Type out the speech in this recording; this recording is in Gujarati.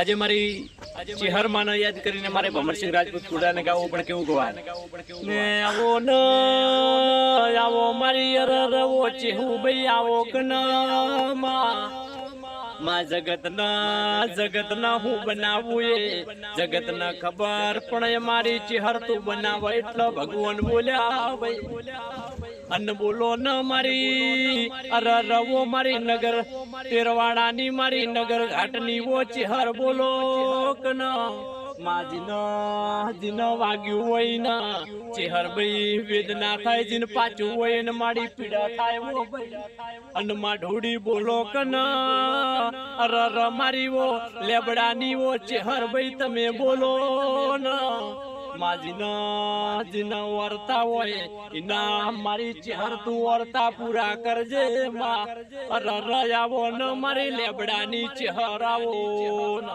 આજે મારી ચેહર માને યાદ કરીને મારે ભમરસિંહ રાજપૂત કુડાને ગાવું પણ કેવું ગવા ને આવો ન આવો મારી અર રવો ચેહુ ભાઈ આવો કનમાં માં જગત ના જગત ના હું બનાવું એ. જગત ના ખબર પણ એ મારી ચેહર તું બનાવ એટલે ભગવાન બોલ્યા ભાઈ. અન બોલો ન મારી. અર રવો મારી નગર, તેરવાડાની મારી નગર, ઘાટની વો ચેહર બોલો કન. માજીન, જીન વાગ્યું હોય ને ચેહર ભાઈ વેદના થાય, જીન પાછું હોય ને મારી પીડા થાય, વો ભાઈ. અનમાં ઢોડી બોલો કન. અર મારી વો, લેબડાની વો ચેહર ભાઈ તમે બોલો ન. માજીના જીના વર્તા હોય ઇના મારી ચહેર તું વર્તા પૂરા કરજે, માં. અર ર આવો ન મારી લેબડાની ચેહર આવો ન.